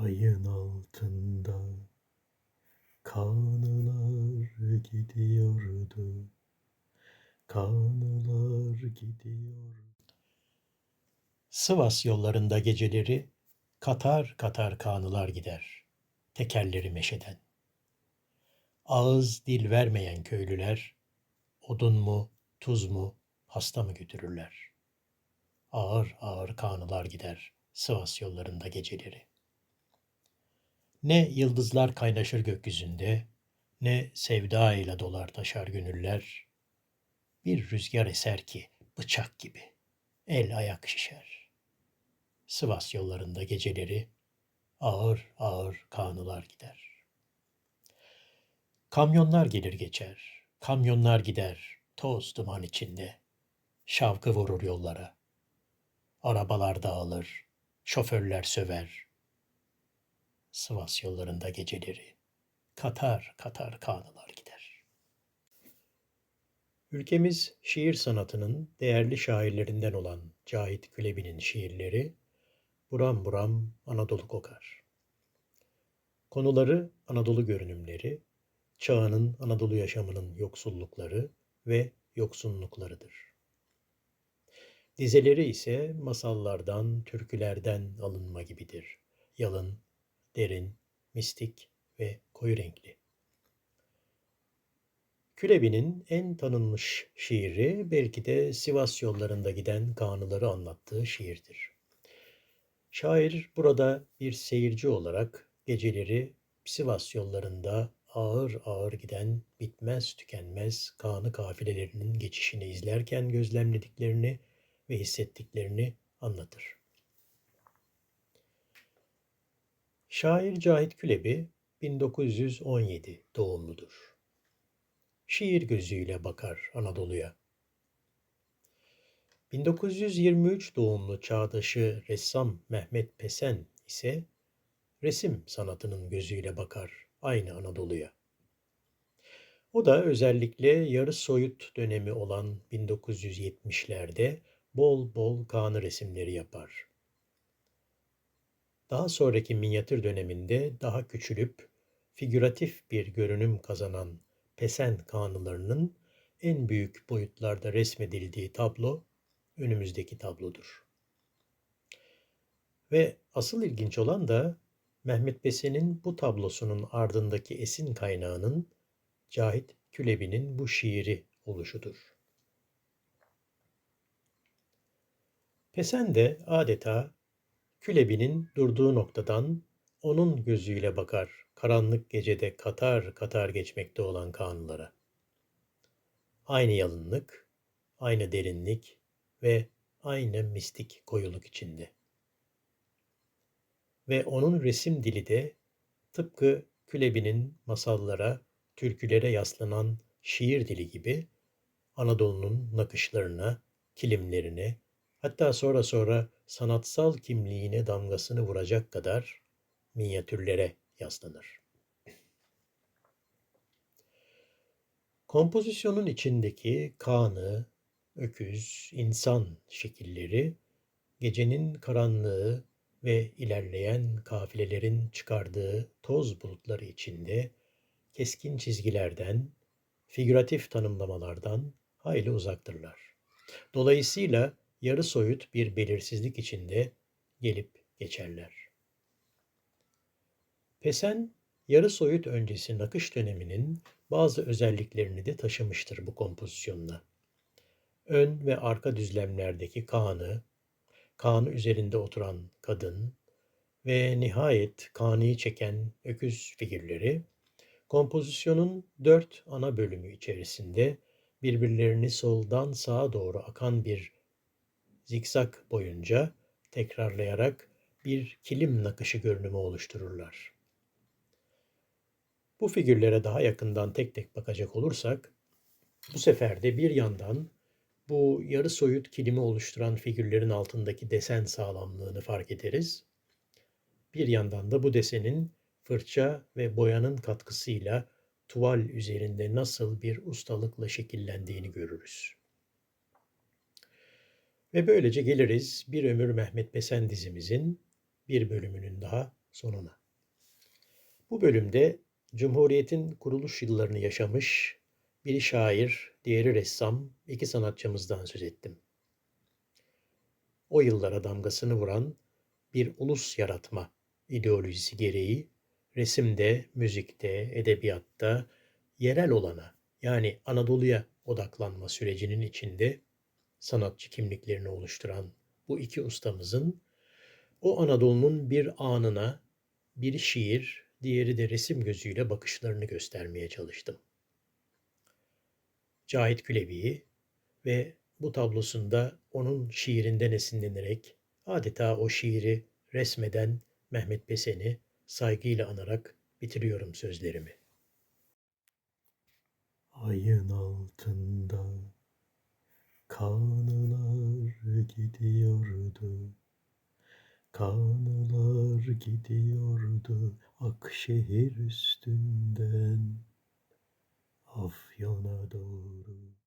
Ayın altında kanılar gidiyordu. Kanılar gidiyor. Sivas yollarında geceleri katar katar kanılar gider. Tekerleri meşeden. Ağız dil vermeyen köylüler odun mu, tuz mu, hasta mı götürürler. Ağır ağır kanılar gider Sivas yollarında geceleri. Ne yıldızlar kaynaşır gökyüzünde, ne sevda ile dolar taşar gönüller. Bir rüzgar eser ki bıçak gibi, el ayak şişer. Sivas yollarında geceleri ağır ağır kanılar gider. Kamyonlar gelir geçer, kamyonlar gider, toz duman içinde. Şavkı vurur yollara. Arabalar dağılır, şoförler söver, Sivas yollarında geceleri katar katar kanılar gider. Ülkemiz şiir sanatının değerli şairlerinden olan Cahit Külebi'nin şiirleri buram buram Anadolu kokar. Konuları Anadolu görünümleri, çağının Anadolu yaşamının yoksullukları ve yoksunluklarıdır. Dizeleri ise masallardan, türkülerden alınma gibidir. Yalın, derin, mistik ve koyu renkli. Külebi'nin en tanınmış şiiri belki de Sivas yollarında giden kanıları anlattığı şiirdir. Şair burada bir seyirci olarak geceleri Sivas yollarında ağır ağır giden bitmez tükenmez kanı kafilelerinin geçişini izlerken gözlemlediklerini ve hissettiklerini anlatır. Şair Cahit Külebi 1917 doğumludur. Şiir gözüyle bakar Anadolu'ya. 1923 doğumlu çağdaşı ressam Mehmet Pesen ise resim sanatının gözüyle bakar aynı Anadolu'ya. O da özellikle yarı soyut dönemi olan 1970'lerde bol bol kanı resimleri yapar. Daha sonraki minyatür döneminde daha küçülüp figüratif bir görünüm kazanan pesen kanılarının en büyük boyutlarda resmedildiği tablo önümüzdeki tablodur. Ve asıl ilginç olan da Mehmet Besen'in bu tablosunun ardındaki esin kaynağının Cahit Külebi'nin bu şiiri oluşudur. Pesen de adeta Külebi'nin durduğu noktadan onun gözüyle bakar karanlık gecede katar katar geçmekte olan kanunlara. Aynı yalınlık, aynı derinlik ve aynı mistik koyuluk içinde. Ve onun resim dili de tıpkı Külebi'nin masallara, türkülere yaslanan şiir dili gibi Anadolu'nun nakışlarına, kilimlerine, hatta sonra sonra sanatsal kimliğine damgasını vuracak kadar minyatürlere yaslanır. Kompozisyonun içindeki kanı, öküz, insan şekilleri gecenin karanlığı ve ilerleyen kafilelerin çıkardığı toz bulutları içinde keskin çizgilerden, figüratif tanımlamalardan hayli uzaktırlar. Dolayısıyla yarı soyut bir belirsizlik içinde gelip geçerler. Pesen, yarı soyut öncesi nakış döneminin bazı özelliklerini de taşımıştır bu kompozisyonla. Ön ve arka düzlemlerdeki Kaan'ı, Kaan'ı üzerinde oturan kadın ve nihayet Kaan'ı çeken öküz figürleri, kompozisyonun dört ana bölümü içerisinde birbirlerini soldan sağa doğru akan bir zikzak boyunca tekrarlayarak bir kilim nakışı görünümü oluştururlar. Bu figürlere daha yakından tek tek bakacak olursak, bu sefer de bir yandan bu yarı soyut kilimi oluşturan figürlerin altındaki desen sağlamlığını fark ederiz. Bir yandan da bu desenin fırça ve boyanın katkısıyla tuval üzerinde nasıl bir ustalıkla şekillendiğini görürüz. Ve böylece geliriz bir ömür Mehmet Besen dizimizin bir bölümünün daha sonuna. Bu bölümde Cumhuriyet'in kuruluş yıllarını yaşamış, biri şair, diğeri ressam, iki sanatçımızdan söz ettim. O yıllara damgasını vuran bir ulus yaratma ideolojisi gereği resimde, müzikte, edebiyatta yerel olana yani Anadolu'ya odaklanma sürecinin içinde sanatçı kimliklerini oluşturan bu iki ustamızın o Anadolu'nun bir anına biri şiir, diğeri de resim gözüyle bakışlarını göstermeye çalıştım. Cahit Külebi'yi ve bu tablosunda onun şiirinden esinlenerek adeta o şiiri resmeden Mehmet Besen'i saygıyla anarak bitiriyorum sözlerimi. Ayın altında kanılar gidiyordu. Kanılar gidiyordu Akşehir üstünden Afyon'a doğru.